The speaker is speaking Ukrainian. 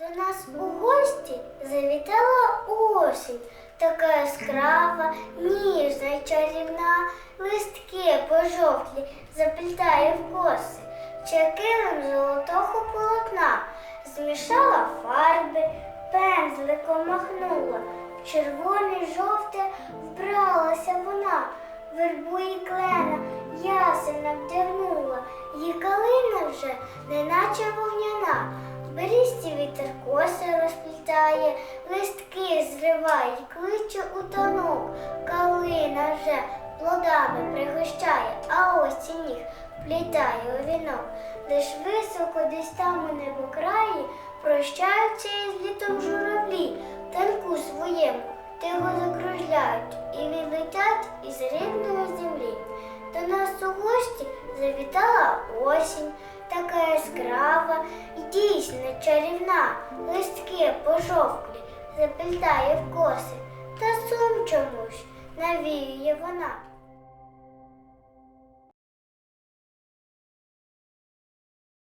До нас у гості завітала осінь, така яскрава, ніжна й чарівна, листки пожовклі заплітає в коси, чакилим золотого полотна, змішала фарби, пензликом махнула, в червоне жовте вбралася вона, вербу і клена ясена вдягнула, її калина вже неначе вогняна. В берізці вітер коси розплітає, листки зриває, кличе у танок. Калина вже плодами пригощає, а ось ніг вплітає у вінок. Лиш високо десь там у небокраї прощаються із літом журавлі, танку своєму тихо закружляють і відлетять із рідної землі. До нас у гості завітала осінь, така яскрава і дійсно чарівна, листки пожовклі заплітає в коси, та сум чомусь навіює вона.